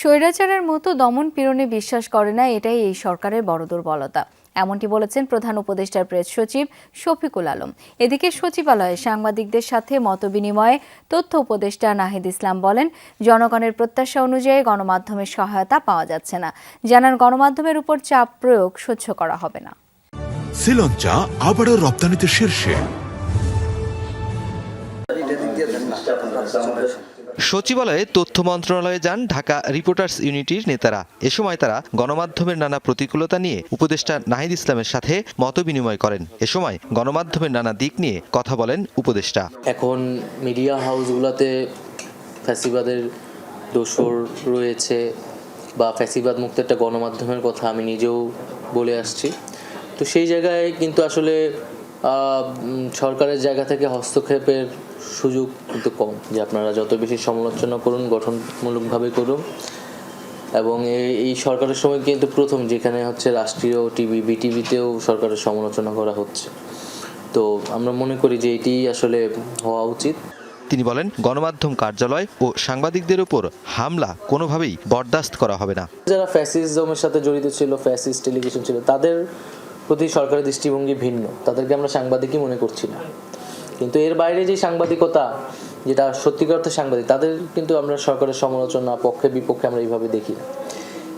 স্বৈরাচারের মতো দমন পীড়নে বিশ্বাস করে না এটাই এই সরকারের বড় দুর্বলতা। এমনটি বলেছেন প্রধান উপদেষ্টার প্রেস সচিব শফিকুল আলম। এদিকে সচিবালয়ে সাংবাদিকদের সাথে মতবিনিময়ে তথ্য উপদেষ্টা নাহিদ ইসলাম বলেন জনগণের প্রত্যাশা অনুযায়ী গণমাধ্যমের সহায়তা পাওয়া যাচ্ছে না। জানান গণমাধ্যমের উপর চাপ প্রয়োগ সহ্য করা হবে না। শ্রীলঞ্চা আবারও রপ্তানিতে শীর্ষে। সচিবালয়ে তথ্য মন্ত্রণালয়ে যান ঢাকা রিপোর্টার্স ইউনিটির নেতারা। এ সময় তারা গণমাধ্যমের নানা প্রতিকূলতা নিয়ে উপদেষ্টা নাহিদ ইসলামের সাথে মতবিনিময় করেন। এ সময় গণমাধ্যমের নানা দিক নিয়ে কথা বলেন উপদেষ্টা। এখন মিডিয়া হাউসগুলোতে ফ্যাসিবাদের দোসর রয়েছে বা ফ্যাসিবাদ মুক্ত একটা গণমাধ্যমের কথা আমি নিজেও বলে আসছি। তো সেই জায়গায় কিন্তু আসলে সরকারের জায়গা থেকে হস্তক্ষেপের সুযোগ কিন্তু কম যে আপনারা যত বেশি সমালোচনা করুন গঠনমূলকভাবে করুন। এবং এই- এই সরকারের সময় কিন্তু প্রথম যেখানে হচ্ছে রাষ্ট্রীয় টিভি বিটিভিতেও সরকারের সমালোচনা করা হচ্ছে। তো আমরা মনে করি যে এটি আসলে হওয়া উচিত। তিনি বলেন গণমাধ্যম কার্যালয় ও সাংবাদিকদের উপর হামলা কোনোভাবেই বরদাস্ত করা হবে না। যারা ফ্যাসিজমের সাথে জড়িত ছিল ফ্যাসিস্ট টেলিভিশন ছিল তাদের প্রতি সরকারের দৃষ্টিভঙ্গি ভিন্ন। তাদেরকে আমরা সাংবাদিকই মনে করছি না। কিন্তু এর বাইরে যে সাংবাদিকতা, যেটা সত্যিকার অর্থে সাংবাদিক, তাদের কিন্তু আমরা সরকারের সমালোচনা পক্ষে, বিপক্ষে আমরা এইভাবে দেখি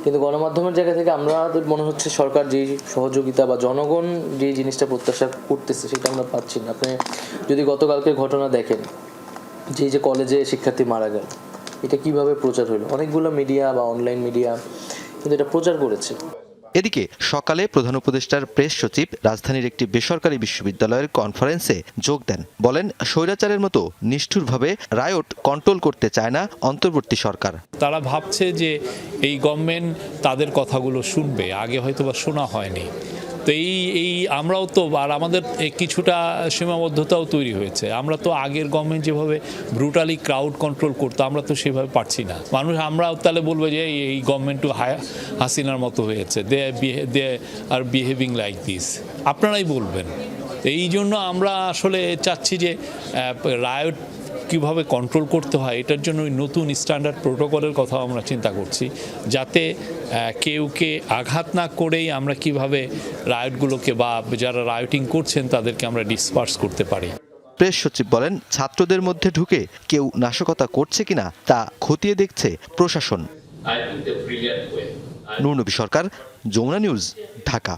কিন্তু গণমাধ্যমের জায়গা থেকে আমরা মনে হচ্ছে সরকার যে সহযোগিতা বা জনগণ যে জিনিসটা প্রত্যাশা করতেছে, সেটা আমরা পাচ্ছি না। আপনি যদি গতকালকে ঘটনা দেখেন যে যে কলেজে শিক্ষার্থী মারা গেল, এটা কীভাবে প্রচার হলো? অনেকগুলো মিডিয়া বা অনলাইন মিডিয়া কিন্তু এটা প্রচার করেছে। এদিকে সকালে প্রধান উপদেষ্টার প্রেস সচিব রাজধানীর একটি বেসরকারি বিশ্ববিদ্যালয়ের কনফারেন্সে যোগ দেন। বলেন, স্বৈরাচারের মতো নিষ্ঠুরভাবে রায়ট কন্ট্রোল করতে চায় না অন্তর্বর্তী সরকার। তারা ভাবছে যে এই গভর্নমেন্ট তাদের কথাগুলো শুনবে, আগে হয়তো বা শোনা হয়নি। তো এই এই আমরাও তো, আর আমাদের কিছুটা সীমাবদ্ধতাও তৈরি হয়েছে। আমরা তো আগের গভর্নমেন্ট যেভাবে ব্রুটালি ক্রাউড কন্ট্রোল করতো, আমরা তো সেভাবে পারছি না। মানুষ, আমরাও তাহলে বলব যে, এই- গভর্নমেন্ট টু হাসিনার মতো হয়েছে। They they are behaving like this আপনারাই বলবেন। এই জন্য আমরা আসলে চাচ্ছি যে রায়ট কীভাবে কন্ট্রোল করতে হয় এটার জন্য ওই নতুন স্ট্যান্ডার্ড প্রোটোকলের কথা আমরা চিন্তা করছি। যাতে কেউকে আঘাত না করেই আমরা কীভাবে রায়টগুলোকে বা যারা রায়টিং করছেন তাদেরকে আমরা ডিসপার্স করতে পারি। প্রেস সচিব বলেন ছাত্রদের মধ্যে ঢুকে কেউ নাশকতা করছে কিনা তা খতিয়ে দেখছে প্রশাসন. নুরনবী সরকার যমুনা নিউজ ঢাকা।